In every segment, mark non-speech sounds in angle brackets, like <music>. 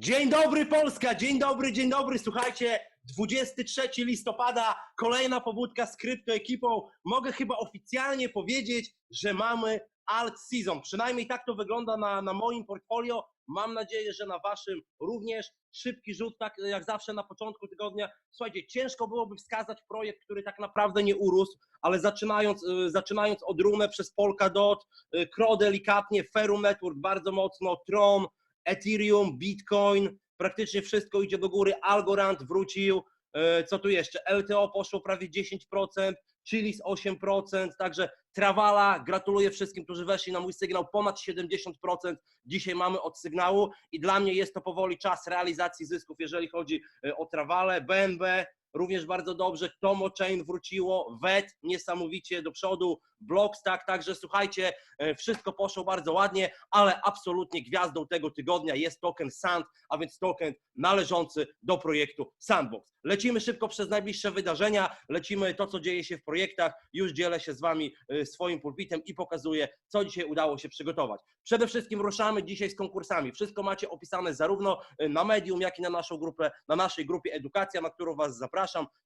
Dzień dobry Polska, dzień dobry, dzień dobry. Słuchajcie, 23 listopada, kolejna pobudka z kryptoekipą. Mogę chyba oficjalnie powiedzieć, że mamy alt season. Przynajmniej tak to wygląda na, na moim portfolio. Mam nadzieję, że na waszym również. Szybki rzut, tak jak zawsze na początku tygodnia. Słuchajcie, ciężko byłoby wskazać projekt, który tak naprawdę nie urósł, ale zaczynając, y, zaczynając od Runę przez Polkadot, y, Kro delikatnie, Ferrum Network bardzo mocno, Tron, Ethereum, Bitcoin, praktycznie wszystko idzie do góry. Algorand wrócił. E, Co tu jeszcze? LTO poszło prawie 10%, Chilis 8%, także Travala, gratuluję wszystkim, którzy weszli na mój sygnał, ponad 70% dzisiaj mamy od sygnału i dla mnie jest to powoli czas realizacji zysków, jeżeli chodzi e, o Travalę, BNB, również bardzo dobrze, Tomo Chain wróciło, VET niesamowicie do przodu, Blockstack, także słuchajcie, e, wszystko poszło bardzo ładnie, ale absolutnie gwiazdą tego tygodnia jest token SAND, a więc token należący do projektu Sandbox. Lecimy szybko przez najbliższe wydarzenia, lecimy to, co dzieje się w projektach, już dzielę się z Wami e, swoim pulpitem i pokazuję, co dzisiaj udało się przygotować. Przede wszystkim ruszamy dzisiaj z konkursami. Wszystko macie opisane zarówno e, na Medium, jak i na naszą grupę, na naszej grupie Edukacja, na którą Was zapraszam.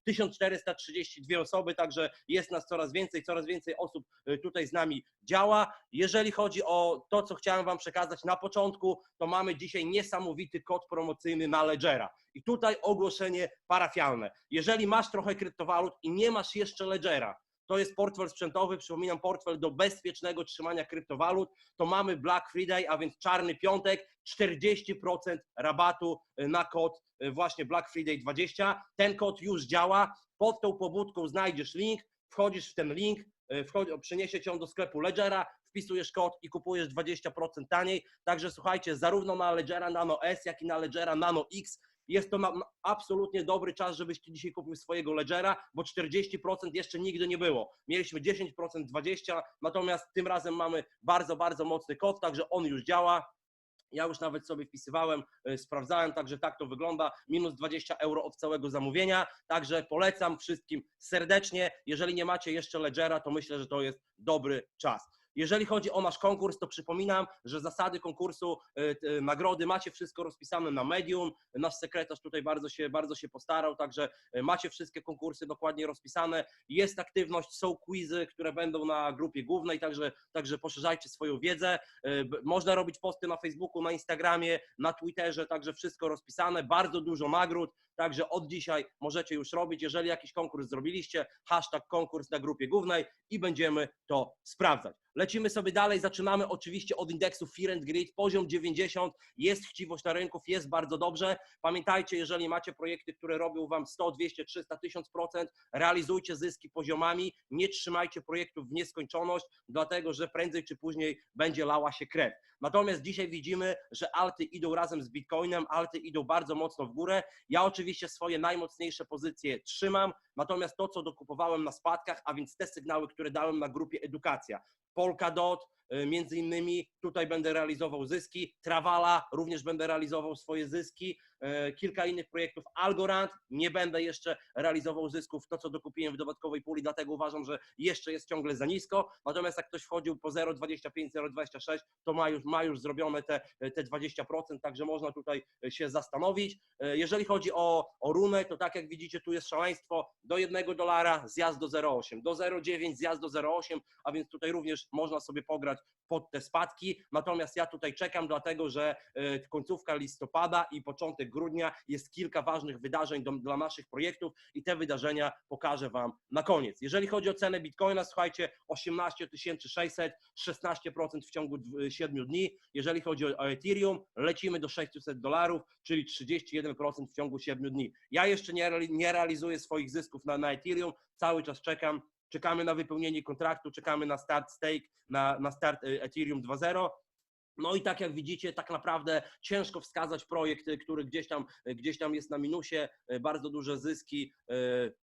1432 osoby, także jest nas coraz więcej, coraz więcej osób y, tutaj z nami działa. Jeżeli chodzi o to, co chciałem Wam przekazać na początku, to mamy dzisiaj niesamowity kod promocyjny na Ledgera. I tutaj ogłoszenie parafialne. Jeżeli masz trochę kryptowalut i nie masz jeszcze Ledgera, to jest portfel sprzętowy, przypominam, portfel do bezpiecznego trzymania kryptowalut, to mamy Black Friday, a więc czarny piątek, 40% rabatu y, na kod y, właśnie Black Friday 20. Ten kod już działa, pod tą pobudką znajdziesz link, wchodzisz w ten link, y, wchodzi, przyniesie cię on do sklepu Ledgera, wpisujesz kod i kupujesz 20% taniej. Także słuchajcie, zarówno na Ledgera Nano S, jak i na Ledgera Nano X jest to absolutnie dobry czas, żebyś ty dzisiaj kupił swojego Ledgera, bo 40% jeszcze nigdy nie było. Mieliśmy 10%, 20%, natomiast tym razem mamy bardzo, bardzo mocny kod, także on już działa. Ja już nawet sobie wpisywałem, y, sprawdzałem, także tak to wygląda. Minus 20 euro od całego zamówienia. Także polecam wszystkim serdecznie. Jeżeli nie macie jeszcze Ledgera, to myślę, że to jest dobry czas. Jeżeli chodzi o nasz konkurs, to przypominam, że zasady konkursu, y, y, nagrody macie wszystko rozpisane na Medium. Nasz sekretarz tutaj bardzo się, bardzo się postarał, także y, macie wszystkie konkursy dokładnie rozpisane. Jest aktywność, są quizy, które będą na grupie głównej, także, także poszerzajcie swoją wiedzę. Można robić posty na Facebooku, na Instagramie, na Twitterze, także wszystko rozpisane. Bardzo dużo nagród, także od dzisiaj możecie już robić. Jeżeli jakiś konkurs zrobiliście, hashtag konkurs na grupie głównej i będziemy to sprawdzać. Lecimy sobie dalej, zaczynamy oczywiście od indeksu Fear and poziom 90, jest chciwość na rynków, jest bardzo dobrze. Pamiętajcie, jeżeli macie projekty, które robią Wam 100, 200, 300, 1000%, realizujcie zyski poziomami, nie trzymajcie projektów w nieskończoność, dlatego że prędzej czy później będzie lała się krew. Natomiast dzisiaj widzimy, że alty idą razem z Bitcoinem, alty idą bardzo mocno w górę. Ja oczywiście swoje najmocniejsze pozycje trzymam, natomiast to, co dokupowałem na spadkach, a więc te sygnały, które dałem na grupie Edukacja, Polkadot, między innymi tutaj będę realizował zyski, Travala również będę realizował swoje zyski, y, kilka innych projektów, Algorand, nie będę jeszcze realizował zysków, to co dokupiłem w dodatkowej puli, dlatego uważam, że jeszcze jest ciągle za nisko, natomiast jak ktoś wchodził po 0,25, 0,26, to ma już, ma już zrobione te, te 20%, także można tutaj się zastanowić. Jeżeli chodzi o, o runę, to tak jak widzicie, tu jest szaleństwo, do 1 dolara zjazd do 0,8, do 0,9 zjazd do 0,8, a więc tutaj również można sobie pograć pod te spadki. Natomiast ja tutaj czekam, dlatego że e, końcówka listopada i początek grudnia jest kilka ważnych wydarzeń do, dla naszych projektów i te wydarzenia pokażę Wam na koniec. Jeżeli chodzi o cenę Bitcoina, słuchajcie, 18 600, 16% w ciągu 7 dni. Jeżeli chodzi o Ethereum, lecimy do 600 dolarów, czyli 31% w ciągu 7 dni. Ja jeszcze nie, nie realizuję swoich zysków na, na Ethereum, cały czas czekam, czekamy na wypełnienie kontraktu, czekamy na start stake, na, na start y, Ethereum 2.0. No i tak jak widzicie, tak naprawdę ciężko wskazać projekt, y, który gdzieś tam, y, gdzieś tam jest na minusie, y, bardzo duże zyski.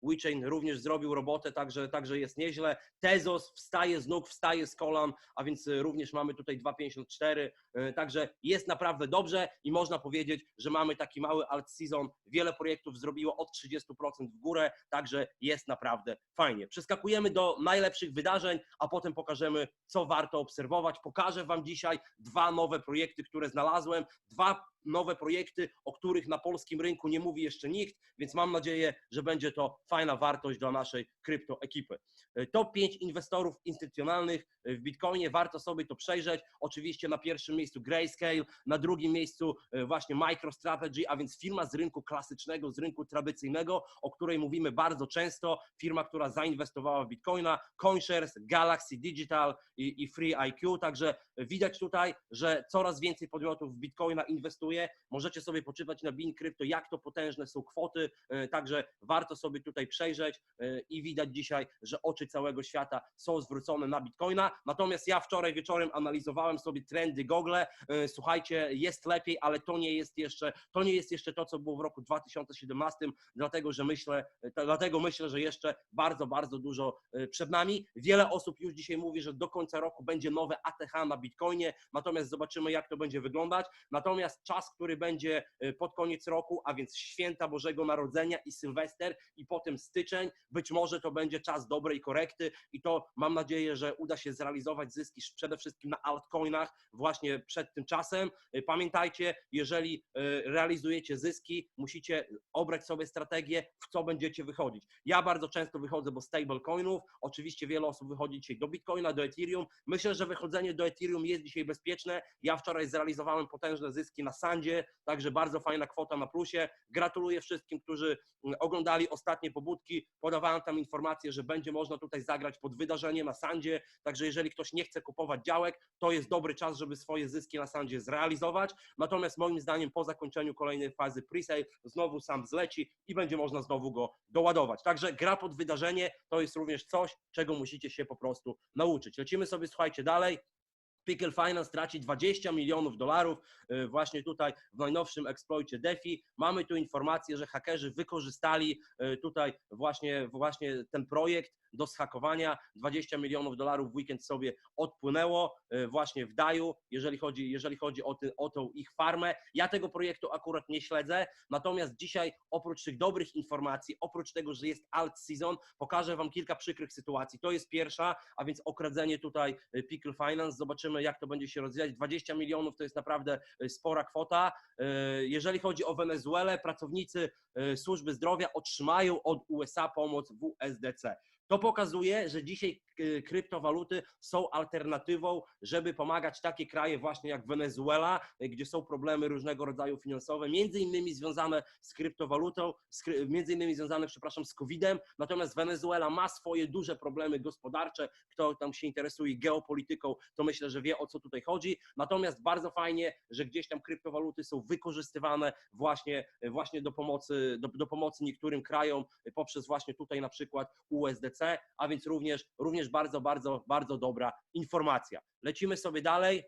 WeChain również zrobił robotę, także, także jest nieźle. Tezos wstaje z nóg, wstaje z kolan, a więc również mamy tutaj 2,54, y, także jest naprawdę dobrze i można powiedzieć, że mamy taki mały alt season. Wiele projektów zrobiło od 30% w górę, także jest naprawdę fajnie. Przeskakujemy do najlepszych wydarzeń, a potem pokażemy, co warto obserwować. Pokażę Wam dzisiaj dwa nowe projekty, które znalazłem, dwa nowe projekty, o których na polskim rynku nie mówi jeszcze nikt, więc mam nadzieję, że będzie to fajna wartość dla naszej krypto ekipy. E, Top 5 inwestorów instytucjonalnych e, w Bitcoinie, warto sobie to przejrzeć. Oczywiście na pierwszym miejscu Grayscale, na drugim miejscu e, właśnie MicroStrategy, a więc firma z rynku klasycznego, z rynku tradycyjnego, o której mówimy bardzo często, firma, która zainwestowała w Bitcoina, CoinShares, Galaxy Digital i, i Free IQ, także widać tutaj, że coraz więcej podmiotów w Bitcoina inwestuje. Możecie sobie poczytać na Bin Crypto, jak to potężne są kwoty, e, także warto sobie tutaj przejrzeć e, i widać dzisiaj, że oczy całego świata są zwrócone na Bitcoina. Natomiast ja wczoraj wieczorem analizowałem sobie trendy Google. E, Słuchajcie, jest lepiej, ale to nie jest jeszcze to nie jest jeszcze to, co było w roku 2017, dlatego że myślę, dlatego myślę, że jeszcze bardzo, bardzo dużo przed nami. Wiele osób już dzisiaj mówi, że do końca roku będzie nowe ATH na Bitcoinie, natomiast zobaczymy, jak to będzie wyglądać. Natomiast czas, który będzie e, pod koniec roku, a więc święta Bożego Narodzenia i Sylwester i potem styczeń, być może to będzie czas dobrej korekty i to mam nadzieję, że uda się zrealizować zyski przede wszystkim na altcoinach właśnie przed tym czasem. E, Pamiętajcie, jeżeli e, realizujecie zyski, musicie obrać sobie strategię, w co będziecie wychodzić. Ja bardzo często wychodzę do stablecoinów, oczywiście wiele osób wychodzi dzisiaj do Bitcoina, do Ethereum. Myślę, że wychodzenie do Ethereum jest dzisiaj bezpieczne. Ja wczoraj zrealizowałem potężne zyski na Sandzie, także bardzo fajna kwota na plusie. Gratuluję wszystkim, którzy mm, oglądali ostatnie pobudki. Podawałem tam informację, że będzie można tutaj zagrać pod wydarzenie na Sandzie, także jeżeli ktoś nie chce kupować działek, to jest dobry czas, żeby swoje zyski na Sandzie zrealizować. Natomiast moim zdaniem po zakończeniu kolejnej fazy presale znowu sam zleci i będzie można znowu go doładować. Także gra pod wydarzenie to jest również coś, czego musicie się po prostu nauczyć. Lecimy sobie, słuchajcie, dalej. Pickle Finance traci 20 milionów dolarów y, właśnie tutaj w najnowszym eksploicie DeFi. Mamy tu informację, że hakerzy wykorzystali y, tutaj właśnie, właśnie ten projekt do schakowania. 20 milionów dolarów w weekend sobie odpłynęło y, właśnie w Daju, jeżeli chodzi, jeżeli chodzi o, ty, o tą ich farmę. Ja tego projektu akurat nie śledzę, natomiast dzisiaj oprócz tych dobrych informacji, oprócz tego, że jest alt season, pokażę Wam kilka przykrych sytuacji. To jest pierwsza, a więc okradzenie tutaj y, Pickle Finance. Zobaczymy, jak to będzie się rozwijać. 20 milionów to jest naprawdę y, spora kwota. Jeżeli chodzi o Wenezuelę, pracownicy służby zdrowia otrzymają od USA pomoc w USDC. To pokazuje, że dzisiaj kryptowaluty są alternatywą, żeby pomagać takie kraje właśnie jak Wenezuela, y, gdzie są problemy różnego rodzaju finansowe, między innymi związane z kryptowalutą, między innymi związane, przepraszam, z COVID-em, natomiast Wenezuela ma swoje duże problemy gospodarcze, kto tam się interesuje geopolityką, to myślę, że wie o co tutaj chodzi, natomiast bardzo fajnie, że gdzieś tam kryptowaluty są wykorzystywane właśnie, właśnie do, pomocy, do, do pomocy niektórym krajom poprzez właśnie tutaj na przykład USDC, a więc również, również bardzo, bardzo, bardzo dobra informacja. Lecimy sobie dalej.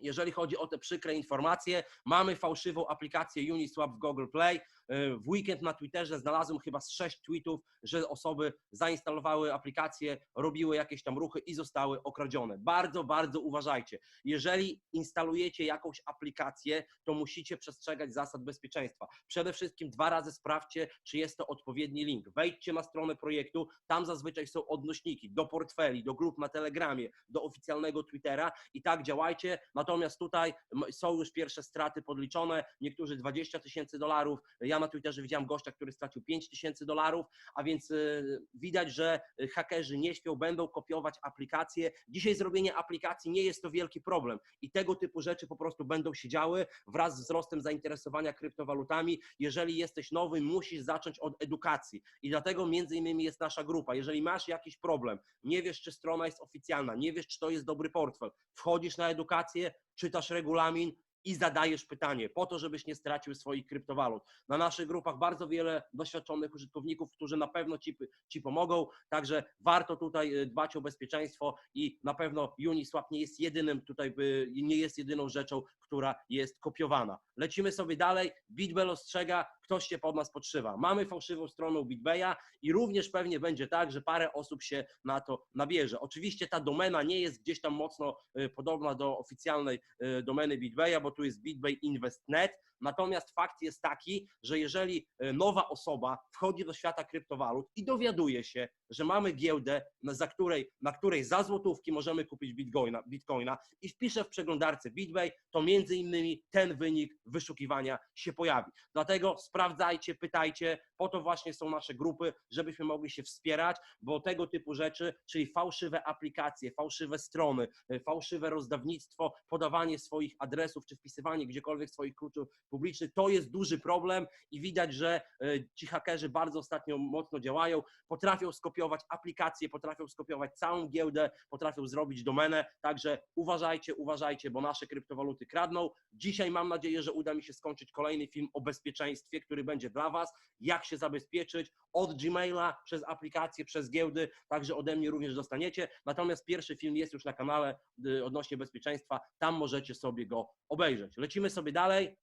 Jeżeli chodzi o te przykre informacje, mamy fałszywą aplikację Uniswap w Google Play. E, W weekend na Twitterze znalazłem chyba z sześć tweetów, że osoby zainstalowały aplikację, robiły jakieś tam ruchy i zostały okradzione. Bardzo, bardzo uważajcie. Jeżeli instalujecie jakąś aplikację, to musicie przestrzegać zasad bezpieczeństwa. Przede wszystkim dwa razy sprawdźcie, czy jest to odpowiedni link. Wejdźcie na stronę projektu, tam zazwyczaj są odnośniki do portfeli, do grup na Telegramie, do oficjalnego Twittera i tak działajcie. Natomiast tutaj są już pierwsze straty podliczone, niektórzy 20 tysięcy dolarów. Ja na Twitterze widziałem gościa, który stracił 5 tysięcy dolarów, a więc y, widać, że hakerzy nie śpią, będą kopiować aplikacje. Dzisiaj zrobienie aplikacji nie jest to wielki problem i tego typu rzeczy po prostu będą się działy wraz z wzrostem zainteresowania kryptowalutami. Jeżeli jesteś nowy, musisz zacząć od edukacji i dlatego między innymi jest nasza grupa. Jeżeli masz jakiś problem, nie wiesz, czy strona jest oficjalna, nie wiesz, czy to jest dobry portfel, wchodzisz na edukację, czytasz regulamin, i zadajesz pytanie, po to, żebyś nie stracił swoich kryptowalut. Na naszych grupach bardzo wiele doświadczonych użytkowników, którzy na pewno ci, ci pomogą, także warto tutaj y, dbać o bezpieczeństwo i na pewno Uniswap nie jest jedynym tutaj, nie jest jedyną rzeczą, która jest kopiowana. Lecimy sobie dalej. Bitbel ostrzega, ktoś się pod nas podszywa. Mamy fałszywą stronę u BitBaya i również pewnie będzie tak, że parę osób się na to nabierze. Oczywiście ta domena nie jest gdzieś tam mocno y, podobna do oficjalnej y, domeny BitBaya, bo tu jest BitBay Invest.net, Natomiast fakt jest taki, że jeżeli y, nowa osoba wchodzi do świata kryptowalut i dowiaduje się, że mamy giełdę, za której, na której za złotówki możemy kupić bitcoina, bitcoina i wpisze w przeglądarce BitBay, to między innymi ten wynik wyszukiwania się pojawi. Dlatego sprawdzajcie, pytajcie, po to właśnie są nasze grupy, żebyśmy mogli się wspierać, bo tego typu rzeczy, czyli fałszywe aplikacje, fałszywe strony, y, fałszywe rozdawnictwo, podawanie swoich adresów czy wpisywanie gdziekolwiek swoich kluczów publicznych, to jest duży problem i widać, że y, ci hakerzy bardzo ostatnio mocno działają, potrafią skopiować aplikacje, potrafią skopiować całą giełdę, potrafią zrobić domenę, także uważajcie, uważajcie, bo nasze kryptowaluty kradną. Dzisiaj mam nadzieję, że uda mi się skończyć kolejny film o bezpieczeństwie, który będzie dla Was, jak się zabezpieczyć od Gmaila, przez aplikacje, przez giełdy, także ode mnie również dostaniecie. Natomiast pierwszy film jest już na kanale y, odnośnie bezpieczeństwa, tam możecie sobie go obejrzeć. Lecimy sobie dalej.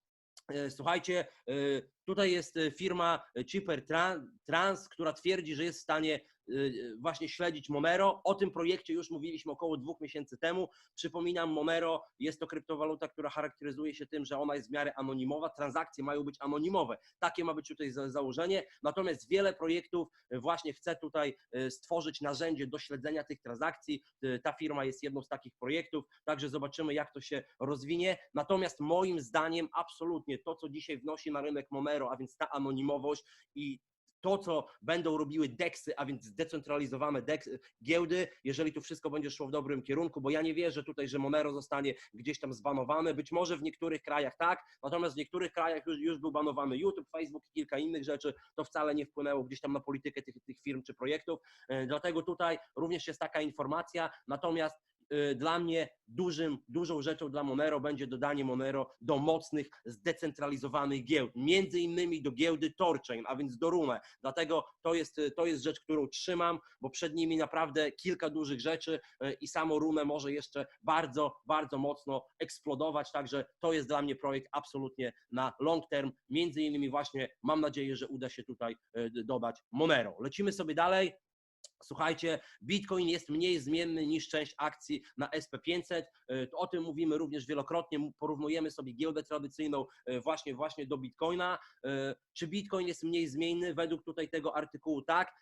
E, Słuchajcie, e, tutaj jest e, firma Cheaper Tran- Trans, która twierdzi, że jest w stanie właśnie śledzić Monero. O tym projekcie już mówiliśmy około dwóch miesięcy temu. Przypominam, Monero jest to kryptowaluta, która charakteryzuje się tym, że ona jest w miarę anonimowa. Transakcje mają być anonimowe. Takie ma być tutaj za- założenie. Natomiast wiele projektów e, właśnie chce tutaj e, stworzyć narzędzie do śledzenia tych transakcji. Ta firma jest jedną z takich projektów, także zobaczymy, jak to się rozwinie. Natomiast moim zdaniem absolutnie to, co dzisiaj wnosi na rynek Monero, a więc ta anonimowość i to, co będą robiły DEXy, a więc zdecentralizowane DEX, giełdy, jeżeli tu wszystko będzie szło w dobrym kierunku, bo ja nie wierzę tutaj, że Monero zostanie gdzieś tam zbanowane. Być może w niektórych krajach tak, natomiast w niektórych krajach już, już był banowany YouTube, Facebook i kilka innych rzeczy. To wcale nie wpłynęło gdzieś tam na politykę tych, tych firm czy projektów. E, Dlatego tutaj również jest taka informacja. Natomiast dla mnie dużym, dużą rzeczą dla Monero będzie dodanie Monero do mocnych, zdecentralizowanych giełd, między innymi do giełdy Torchain, a więc do Rune. Dlatego to jest, y, to jest rzecz, którą trzymam, bo przed nimi naprawdę kilka dużych rzeczy y, i samo Rune może jeszcze bardzo, bardzo mocno eksplodować, także to jest dla mnie projekt absolutnie na long term, między innymi właśnie mam nadzieję, że uda się tutaj y, dodać Monero. Lecimy sobie dalej. Słuchajcie, Bitcoin jest mniej zmienny niż część akcji na SP500. E, O tym mówimy również wielokrotnie. Porównujemy sobie giełdę tradycyjną e, właśnie, właśnie do Bitcoina. E, Czy Bitcoin jest mniej zmienny? Według tutaj tego artykułu tak.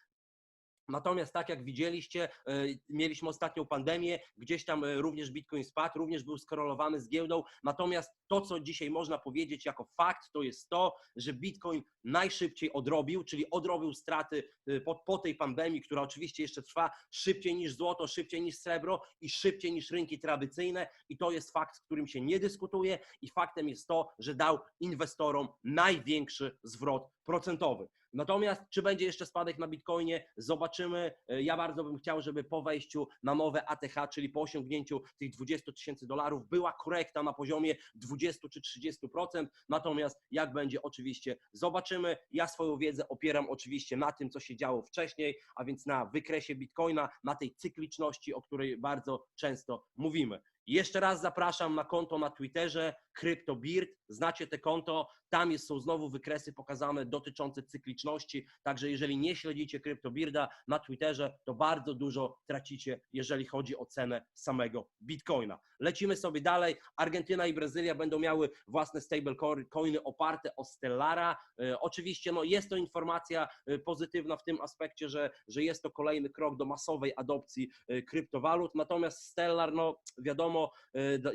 Natomiast tak jak widzieliście, e, mieliśmy ostatnią pandemię, gdzieś tam e, również Bitcoin spadł, również był skorelowany z giełdą. Natomiast to, co dzisiaj można powiedzieć jako fakt, to jest to, że Bitcoin najszybciej odrobił, czyli odrobił straty e, po, po tej pandemii, która oczywiście jeszcze trwa szybciej niż złoto, szybciej niż srebro i szybciej niż rynki tradycyjne. I to jest fakt, z którym się nie dyskutuje. I faktem jest to, że dał inwestorom największy zwrot procentowy. Natomiast czy będzie jeszcze spadek na Bitcoinie, zobaczymy. E, Ja bardzo bym chciał, żeby po wejściu na nowe ATH, czyli po osiągnięciu tych 20 tysięcy dolarów, była korekta na poziomie 20 czy 30%. Natomiast jak będzie, oczywiście zobaczymy. Ja swoją wiedzę opieram oczywiście na tym, co się działo wcześniej, a więc na wykresie Bitcoina, na tej cykliczności, o której bardzo często mówimy. Jeszcze raz zapraszam na konto na Twitterze CryptoBeard. Znacie te konto, tam jest, są znowu wykresy pokazane dotyczące cykliczności. Także jeżeli nie śledzicie CryptoBearda na Twitterze, to bardzo dużo tracicie, jeżeli chodzi o cenę samego Bitcoina. Lecimy sobie dalej. Argentyna i Brazylia będą miały własne stablecoiny oparte o Stellara. E, Oczywiście no, jest to informacja e, pozytywna w tym aspekcie, że, że jest to kolejny krok do masowej adopcji e, kryptowalut. Natomiast Stellar, no wiadomo,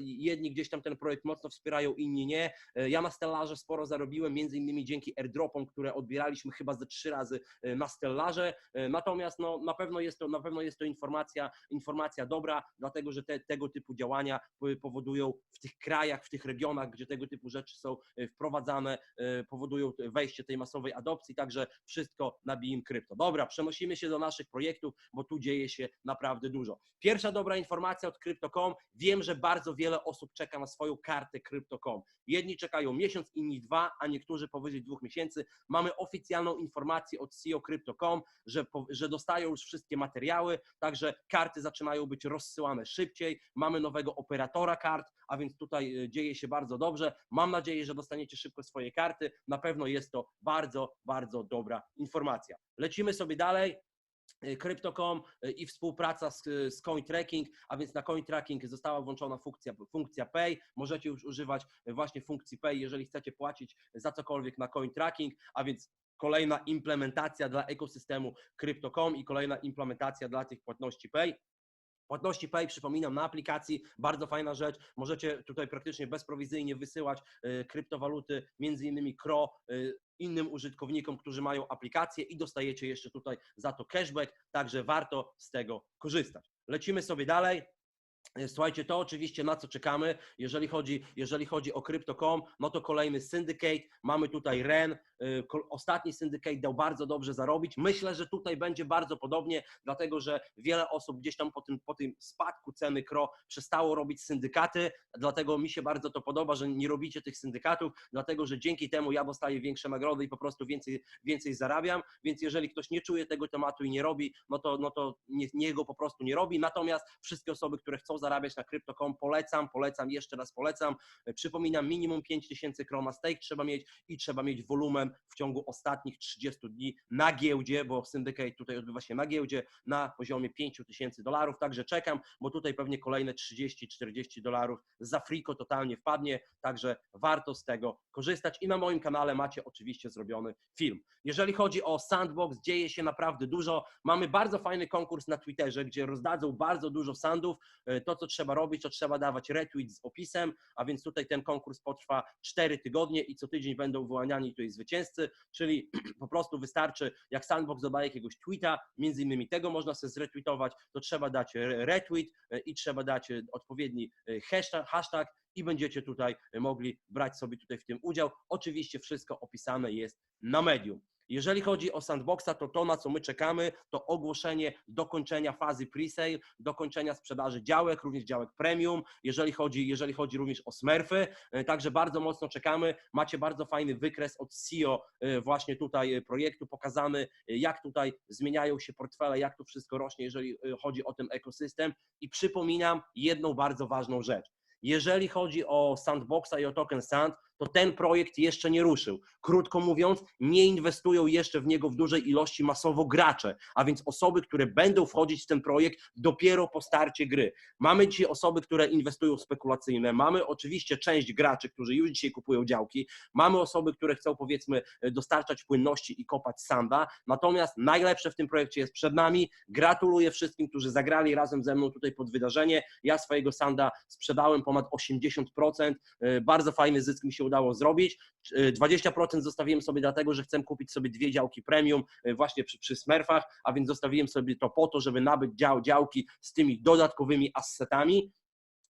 jedni gdzieś tam ten projekt mocno wspierają, inni nie. E, Ja na Stellarze sporo zarobiłem, między innymi dzięki airdropom, które odbieraliśmy chyba ze trzy razy e, na Stellarze. E, Natomiast no, na pewno jest to, na pewno jest to informacja, informacja dobra, dlatego że te, tego typu działania powodują w tych krajach, w tych regionach, gdzie tego typu rzeczy są e, wprowadzane, e, powodują wejście tej masowej adopcji, także wszystko na Beam Crypto. Dobra, przenosimy się do naszych projektów, bo tu dzieje się naprawdę dużo. Pierwsza dobra informacja od Crypto.com. Wiem, że bardzo wiele osób czeka na swoją kartę Crypto crypto.com. Jedni czekają miesiąc, inni dwa, a niektórzy powyżej dwóch miesięcy. Mamy oficjalną informację od CEO Crypto.com, że, że dostają już wszystkie materiały, także karty zaczynają być rozsyłane szybciej. Mamy nowego operatora kart, a więc tutaj e, dzieje się bardzo dobrze. Mam nadzieję, że dostaniecie szybko swoje karty. Na pewno jest to bardzo, bardzo dobra informacja. Lecimy sobie dalej. E, Crypto.com e, i współpraca z, z CoinTracking, a więc na CoinTracking została włączona funkcja, funkcja Pay. Możecie już używać e, właśnie funkcji Pay, jeżeli chcecie płacić za cokolwiek na CoinTracking, a więc kolejna implementacja dla ekosystemu Crypto.com i kolejna implementacja dla tych płatności Pay. Płatności Pay, przypominam, na aplikacji, bardzo fajna rzecz. Możecie tutaj praktycznie bezprowizyjnie wysyłać e, kryptowaluty, między innymi KRO, e, innym użytkownikom, którzy mają aplikację i dostajecie jeszcze tutaj za to cashback, także warto z tego korzystać. Lecimy sobie dalej. E, Słuchajcie, to oczywiście na co czekamy, jeżeli chodzi, jeżeli chodzi o Crypto.com, no to kolejny syndicate, mamy tutaj REN, y, ostatni syndicate dał bardzo dobrze zarobić, myślę, że tutaj będzie bardzo podobnie, dlatego że wiele osób gdzieś tam po tym, po tym spadku ceny KRO przestało robić syndykaty, dlatego mi się bardzo to podoba, że nie robicie tych syndykatów, dlatego że dzięki temu ja dostaję większe nagrody i po prostu więcej, więcej zarabiam, więc jeżeli ktoś nie czuje tego tematu i nie robi, no to, no to nie, niech go po prostu nie robi, natomiast wszystkie osoby, które chcą zarabiać na Crypto.com, polecam, polecam, jeszcze raz polecam. Przypominam, minimum 5000 krona stake trzeba mieć i trzeba mieć wolumen w ciągu ostatnich 30 dni na giełdzie, bo Syndicate tutaj odbywa się na giełdzie na poziomie 5000 dolarów, także czekam, bo tutaj pewnie kolejne 30-40 dolarów za friko totalnie wpadnie, także warto z tego korzystać i na moim kanale macie oczywiście zrobiony film. Jeżeli chodzi o Sandbox, dzieje się naprawdę dużo. Mamy bardzo fajny konkurs na Twitterze, gdzie rozdadzą bardzo dużo sandów. E, To, co trzeba robić, to trzeba dawać retweet z opisem, a więc tutaj ten konkurs potrwa 4 tygodnie i co tydzień będą wyłaniani tutaj zwycięzcy, czyli <clears throat> po prostu wystarczy, jak Sandbox dodaje jakiegoś tweeta, między innymi tego można sobie zretweetować, to trzeba dać re- retweet e, i trzeba dać e, odpowiedni e, hashtag, hashtag i będziecie tutaj mogli brać sobie tutaj w tym udział. Oczywiście wszystko opisane jest na medium. Jeżeli chodzi o Sandboxa, to to, na co my czekamy, to ogłoszenie dokończenia fazy presale, dokończenia sprzedaży działek, również działek premium, jeżeli chodzi, jeżeli chodzi również o Smurfy, e, także bardzo mocno czekamy. Macie bardzo fajny wykres od CEO e, właśnie tutaj e, projektu pokazany, e, jak tutaj zmieniają się portfele, jak to wszystko rośnie, jeżeli chodzi o ten ekosystem i przypominam jedną bardzo ważną rzecz. Jeżeli chodzi o Sandboxa i o Token Sand, to ten projekt jeszcze nie ruszył. Krótko mówiąc, nie inwestują jeszcze w niego w dużej ilości masowo gracze, a więc osoby, które będą wchodzić w ten projekt dopiero po starcie gry. Mamy dzisiaj osoby, które inwestują spekulacyjne, mamy oczywiście część graczy, którzy już dzisiaj kupują działki, mamy osoby, które chcą powiedzmy dostarczać płynności i kopać sanda, natomiast najlepsze w tym projekcie jest przed nami. Gratuluję wszystkim, którzy zagrali razem ze mną tutaj pod wydarzenie. Ja swojego sanda sprzedałem ponad 80%, E, bardzo fajny zysk mi się udało zrobić. E, 20% zostawiłem sobie dlatego, że chcę kupić sobie dwie działki premium e, właśnie przy, przy a więc zostawiłem sobie to po to, żeby nabyć dział, działki z tymi dodatkowymi assetami.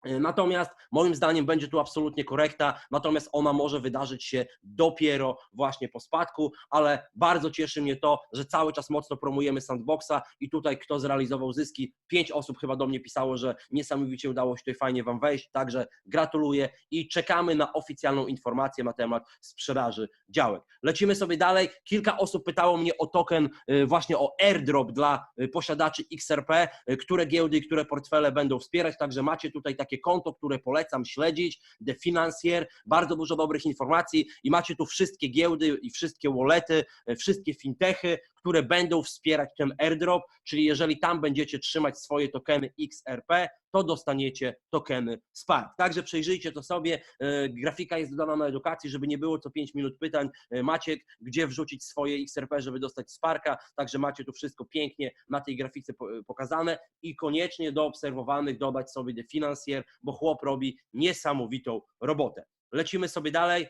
E, Natomiast moim zdaniem będzie tu absolutnie korekta, natomiast ona może wydarzyć się dopiero właśnie po spadku, ale bardzo cieszy mnie to, że cały czas mocno promujemy Sandboxa i tutaj kto zrealizował zyski, pięć osób chyba do mnie pisało, że niesamowicie udało się tutaj fajnie Wam wejść, także gratuluję i czekamy na oficjalną informację na temat sprzedaży działek. Lecimy sobie dalej. Kilka osób pytało mnie o token, y, właśnie o airdrop dla y, posiadaczy XRP, które giełdy i które portfele będą wspierać, także macie tutaj takie konto, które polecam śledzić, The Financier, bardzo dużo dobrych informacji i macie tu wszystkie giełdy i wszystkie wallety, y, wszystkie fintechy, które będą wspierać ten airdrop, czyli jeżeli tam będziecie trzymać swoje tokeny XRP, to dostaniecie tokeny Spark. Także przejrzyjcie to sobie. E, Grafika jest dodana na edukacji, żeby nie było co 5 minut pytań. E, Macie gdzie wrzucić swoje XRP, żeby dostać Sparka, także macie tu wszystko pięknie na tej grafice po- pokazane i koniecznie do obserwowanych dodać sobie The Financier, bo chłop robi niesamowitą robotę. Lecimy sobie dalej.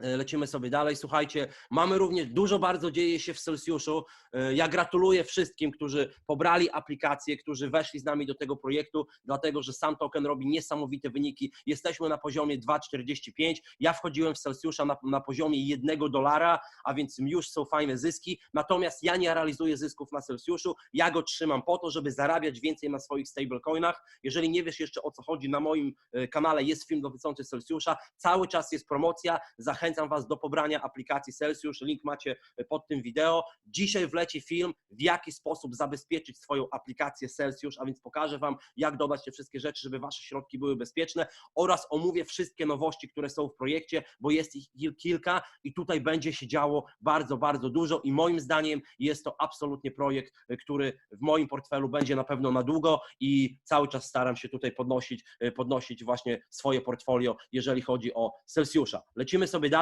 E, Lecimy sobie dalej. Słuchajcie, mamy również dużo bardzo dzieje się w Celsjuszu. E, Ja gratuluję wszystkim, którzy pobrali aplikację, którzy weszli z nami do tego projektu, dlatego że sam token robi niesamowite wyniki. Jesteśmy na poziomie 2,45. Ja wchodziłem w Celsjusza na, na poziomie 1 dolara, a więc już są fajne zyski. Natomiast ja nie realizuję zysków na Celsjuszu. Ja go trzymam po to, żeby zarabiać więcej na swoich stablecoinach. Jeżeli nie wiesz jeszcze o co chodzi, na moim e, kanale jest film dotyczący Celsjusza. Cały czas jest promocja. Zachęcam Was do pobrania aplikacji Celsius. Link macie pod tym wideo. Dzisiaj wleci film, w jaki sposób zabezpieczyć swoją aplikację Celsius, a więc pokażę Wam, jak dodać te wszystkie rzeczy, żeby Wasze środki były bezpieczne oraz omówię wszystkie nowości, które są w projekcie, bo jest ich kil- kilka i tutaj będzie się działo bardzo, bardzo dużo i moim zdaniem jest to absolutnie projekt, który w moim portfelu będzie na pewno na długo i cały czas staram się tutaj podnosić, podnosić właśnie swoje portfolio, jeżeli chodzi o Celsjusza. Lecimy sobie dalej.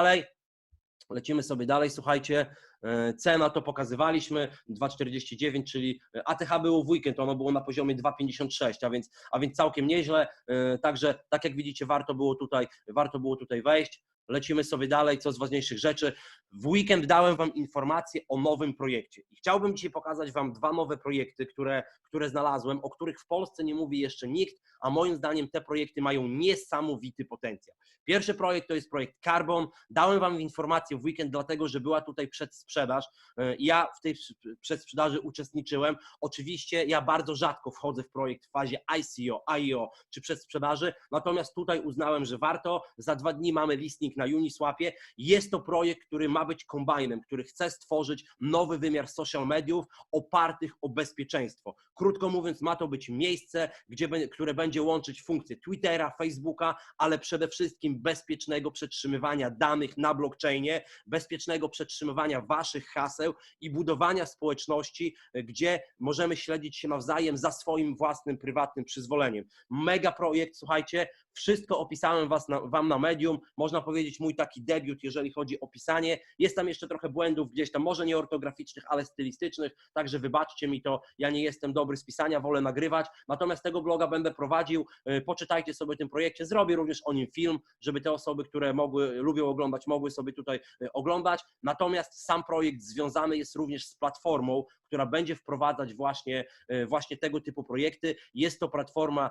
Lecimy sobie dalej, słuchajcie, e, cena to pokazywaliśmy, 2,49, czyli e, ATH było w weekend, ono było na poziomie 2,56, a więc, a więc całkiem nieźle, E, także tak jak widzicie warto było tutaj, warto było tutaj wejść. Lecimy sobie dalej, co z ważniejszych rzeczy. W weekend dałem Wam informację o nowym projekcie i chciałbym dzisiaj pokazać Wam dwa nowe projekty, które, które znalazłem, o których w Polsce nie mówi jeszcze nikt, a moim zdaniem te projekty mają niesamowity potencjał. Pierwszy projekt to jest projekt Carbon. Dałem Wam informację w weekend, dlatego że była tutaj przedsprzedaż. E, Ja w tej przedsprzedaży uczestniczyłem. Oczywiście ja bardzo rzadko wchodzę w projekt w fazie ICO, IO czy przedsprzedaży, natomiast tutaj uznałem, że warto. Za dwa dni mamy listing na Uniswapie. Jest to projekt, który ma być kombajnem, który chce stworzyć nowy wymiar social mediów opartych o bezpieczeństwo. Krótko mówiąc, ma to być miejsce, gdzie, które będzie łączyć funkcje Twittera, Facebooka, ale przede wszystkim bezpiecznego przetrzymywania danych na blockchainie, bezpiecznego przetrzymywania waszych haseł i budowania społeczności, gdzie możemy śledzić się nawzajem za swoim własnym, prywatnym przyzwoleniem. Mega projekt, słuchajcie, wszystko opisałem was na, wam na medium, można powiedzieć mój taki debiut, jeżeli chodzi o pisanie. Jest tam jeszcze trochę błędów gdzieś tam, może nie ortograficznych, ale stylistycznych, także wybaczcie mi to, ja nie jestem dobry z pisania, wolę nagrywać, natomiast tego bloga będę prowadził, E, poczytajcie sobie o tym projekcie, zrobię również o nim film, żeby te osoby, które mogły, lubią oglądać, mogły sobie tutaj e, oglądać, natomiast sam projekt związany jest również z platformą, która będzie wprowadzać właśnie, e, właśnie tego typu projekty. Jest to platforma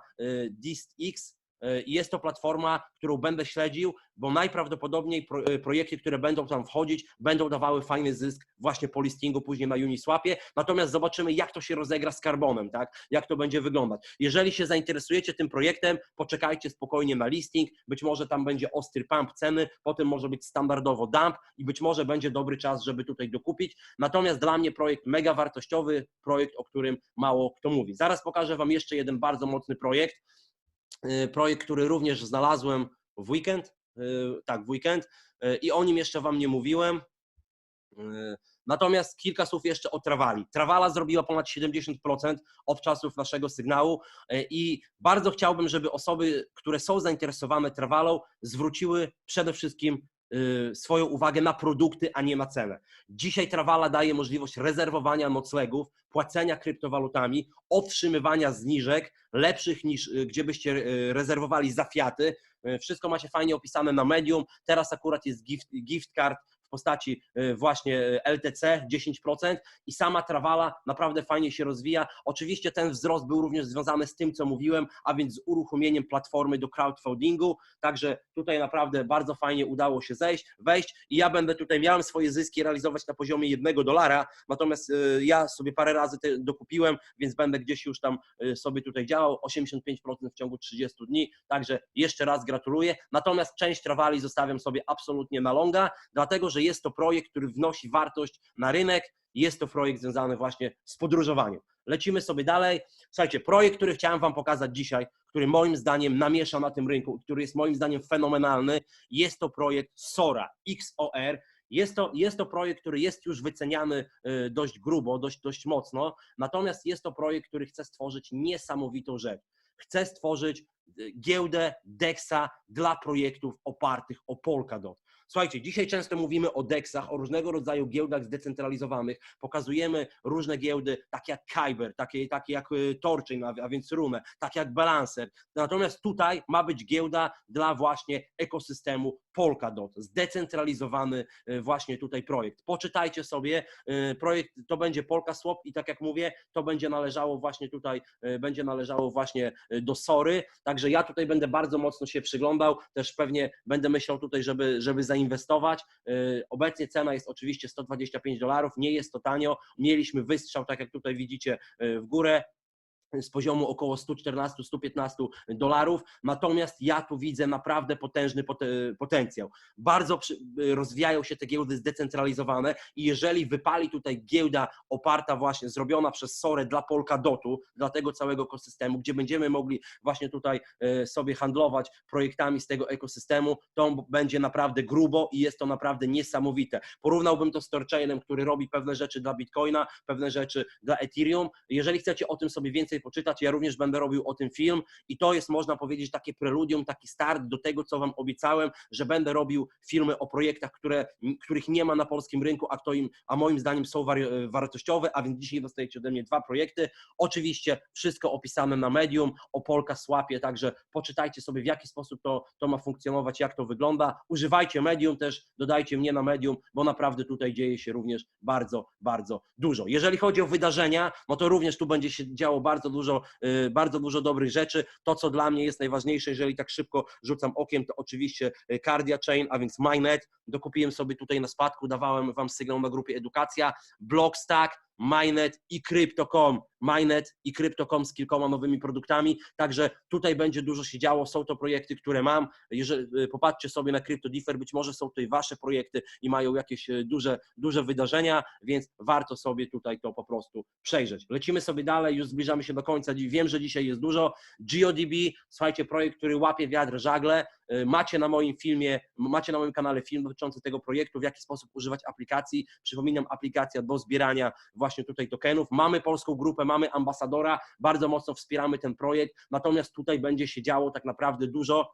DistX, jest to platforma, którą będę śledził, bo najprawdopodobniej e, projekty, które będą tam wchodzić, będą dawały fajny zysk właśnie po listingu później na Uniswapie. Natomiast zobaczymy, jak to się rozegra z karbonem, tak? Jak to będzie wyglądać. Jeżeli się zainteresujecie tym projektem, poczekajcie spokojnie na listing. Być może tam będzie ostry pump ceny, potem może być standardowo dump i być może będzie dobry czas, żeby tutaj dokupić. Natomiast dla mnie projekt mega wartościowy, projekt, o którym mało kto mówi. Zaraz pokażę Wam jeszcze jeden bardzo mocny projekt. Y, projekt, który również znalazłem w weekend, y, tak, w weekend y, i o nim jeszcze Wam nie mówiłem. Natomiast kilka słów jeszcze o Travali. Travala zrobiła ponad 70% od czasów naszego sygnału i bardzo chciałbym, żeby osoby, które są zainteresowane Travalą, zwróciły przede wszystkim swoją uwagę na produkty, a nie na cenę. Dzisiaj Travala daje możliwość rezerwowania noclegów, płacenia kryptowalutami, otrzymywania zniżek lepszych niż y, gdzie byście y, rezerwowali za fiaty. Y, Wszystko macie fajnie opisane na medium. Teraz akurat jest gift, gift card w postaci y, właśnie y, LTC 10% i sama Travala naprawdę fajnie się rozwija. Oczywiście ten wzrost był również związany z tym, co mówiłem, a więc z uruchomieniem platformy do crowdfundingu, także tutaj naprawdę bardzo fajnie udało się zejść, wejść i ja będę tutaj, miałem swoje zyski realizować na poziomie jednego dolara, natomiast y, ja sobie parę razy te dokupiłem, więc będę gdzieś już tam sobie tutaj działał, 85% w ciągu 30 dni, także jeszcze raz gratuluję, natomiast część Travali zostawiam sobie absolutnie na longa, dlatego, że jest to projekt, który wnosi wartość na rynek, jest to projekt związany właśnie z podróżowaniem. Lecimy sobie dalej. Słuchajcie, projekt, który chciałem Wam pokazać dzisiaj, który moim zdaniem namiesza na tym rynku, który jest moim zdaniem fenomenalny, jest to projekt Sora, XOR. Jest to, jest to projekt, który jest już wyceniany y, dość grubo, dość, dość mocno, natomiast jest to projekt, który chce stworzyć niesamowitą rzecz. Chce stworzyć y, giełdę DEXA dla projektów opartych o Polkadot. Słuchajcie, dzisiaj często mówimy o DEXach, o różnego rodzaju giełdach zdecentralizowanych. Pokazujemy różne giełdy, takie jak Kyber, takie, takie jak y, Torchain, a więc Runę, takie jak Balancer. Natomiast tutaj ma być giełda dla właśnie ekosystemu Polkadot, zdecentralizowany y, właśnie tutaj projekt. Poczytajcie sobie, y, projekt to będzie Polka Swap i tak jak mówię, to będzie należało właśnie tutaj, będzie należało właśnie do Sory, także ja tutaj będę bardzo mocno się przyglądał, też pewnie będę myślał tutaj, żeby, żeby zainwestować. Y, Obecnie cena jest oczywiście 125 dolarów, nie jest to tanio, mieliśmy wystrzał, tak jak tutaj widzicie, y, w górę, z poziomu około 114-115 dolarów, natomiast ja tu widzę naprawdę potężny pote- potencjał. Bardzo rozwijają się te giełdy zdecentralizowane i jeżeli wypali tutaj giełda oparta właśnie, zrobiona przez Sorę dla Polkadotu, dla tego całego ekosystemu, gdzie będziemy mogli właśnie tutaj e, sobie handlować projektami z tego ekosystemu, to będzie naprawdę grubo i jest to naprawdę niesamowite. Porównałbym to z Torchainem, który robi pewne rzeczy dla Bitcoina, pewne rzeczy dla Ethereum. Jeżeli chcecie o tym sobie więcej poczytać, ja również będę robił o tym film i to jest, można powiedzieć, takie preludium, taki start do tego, co Wam obiecałem, że będę robił filmy o projektach, które, których nie ma na polskim rynku, a, kto im, a moim zdaniem są wari- wartościowe, a więc dzisiaj dostajecie ode mnie dwa projekty. Oczywiście wszystko opisane na Medium, o Polka Swapie, także poczytajcie sobie, w jaki sposób to, to ma funkcjonować, jak to wygląda. Używajcie Medium też, dodajcie mnie na Medium, bo naprawdę tutaj dzieje się również bardzo, bardzo dużo. Jeżeli chodzi o wydarzenia, no to również tu będzie się działo bardzo dużo, y, bardzo dużo dobrych rzeczy. To, co dla mnie jest najważniejsze, jeżeli tak szybko rzucam okiem, to oczywiście y, Cardia Chain, a więc Mynet. Dokupiłem sobie tutaj na spadku, dawałem Wam sygnał na grupie Edukacja, Blockstack, Mynet i Crypto.com. Mynet i Crypto.com z kilkoma nowymi produktami, także tutaj będzie dużo się działo, są to projekty, które mam, jeżeli, y, popatrzcie sobie na CryptoDiffer, być może są tutaj Wasze projekty i mają jakieś y, duże, duże wydarzenia, więc warto sobie tutaj to po prostu przejrzeć. Lecimy sobie dalej, już zbliżamy się do końca, wiem, że dzisiaj jest dużo. GeoDB, słuchajcie, projekt, który łapie wiatr żagle, Y, macie na moim filmie, macie na moim kanale film dotyczący tego projektu, w jaki sposób używać aplikacji. Przypominam, aplikacja do zbierania właśnie tutaj tokenów. Mamy polską grupę, mamy ambasadora, bardzo mocno wspieramy ten projekt, natomiast tutaj będzie się działo tak naprawdę dużo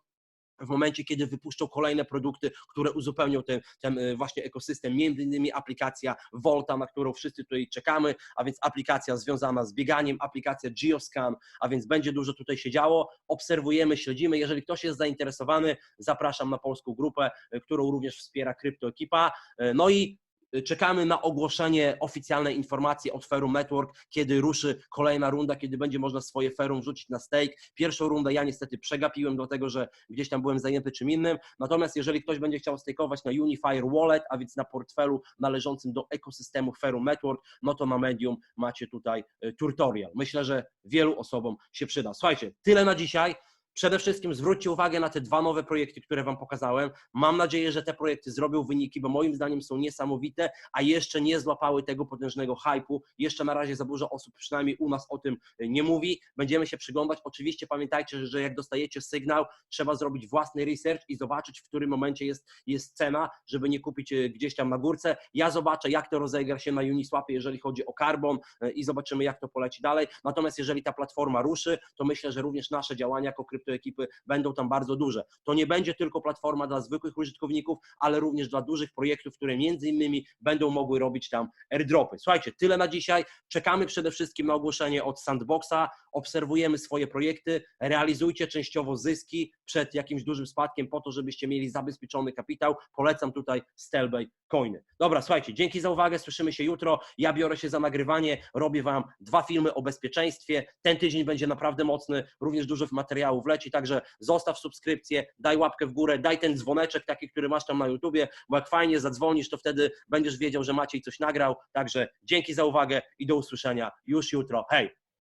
w momencie, kiedy wypuszczą kolejne produkty, które uzupełnią ten, ten y, właśnie ekosystem, między innymi aplikacja Volta, na którą wszyscy tutaj czekamy, a więc aplikacja związana z bieganiem, aplikacja Geoscan, a więc będzie dużo tutaj się działo. Obserwujemy, śledzimy. Jeżeli ktoś jest zainteresowany, zapraszam na polską grupę, y, którą również wspiera Kryptoekipa. Y, No i Czekamy na ogłoszenie oficjalnej informacji od Ferum Network, kiedy ruszy kolejna runda, kiedy będzie można swoje Ferum wrzucić na stake. Pierwszą rundę ja niestety przegapiłem, dlatego że gdzieś tam byłem zajęty czym innym. Natomiast jeżeli ktoś będzie chciał stakeować na Unifier Wallet, a więc na portfelu należącym do ekosystemu Ferum Network, no to na Medium macie tutaj y, tutorial. Myślę, że wielu osobom się przyda. Słuchajcie, tyle na dzisiaj. Przede wszystkim zwróćcie uwagę na te dwa nowe projekty, które Wam pokazałem. Mam nadzieję, że te projekty zrobią wyniki, bo moim zdaniem są niesamowite, a jeszcze nie złapały tego potężnego hypu. Jeszcze na razie za dużo osób, przynajmniej u nas, o tym nie mówi. Będziemy się przyglądać. Oczywiście pamiętajcie, że jak dostajecie sygnał, trzeba zrobić własny research i zobaczyć, w którym momencie jest, jest cena, żeby nie kupić e, gdzieś tam na górce. Ja zobaczę, jak to rozegra się na Uniswapie, jeżeli chodzi o Carbon e, i zobaczymy, jak to poleci dalej. Natomiast jeżeli ta platforma ruszy, to myślę, że również nasze działania jako kryptoekipy będą tam bardzo duże. To nie będzie tylko platforma dla zwykłych użytkowników, ale również dla dużych projektów, które między innymi będą mogły robić tam airdropy. Słuchajcie, tyle na dzisiaj. Czekamy przede wszystkim na ogłoszenie od Sandboxa, obserwujemy swoje projekty, realizujcie częściowo zyski przed jakimś dużym spadkiem po to, żebyście mieli zabezpieczony kapitał. Polecam tutaj Stelbay Coiny. Dobra, słuchajcie, dzięki za uwagę, słyszymy się jutro. Ja biorę się za nagrywanie, robię Wam dwa filmy o bezpieczeństwie. Ten tydzień będzie naprawdę mocny, również dużo materiałów leci, także zostaw subskrypcję, daj łapkę w górę, daj ten dzwoneczek taki, który masz tam na YouTubie, bo jak fajnie zadzwonisz, to wtedy będziesz wiedział, że Maciej coś nagrał. Także dzięki za uwagę i do usłyszenia już jutro. Hej!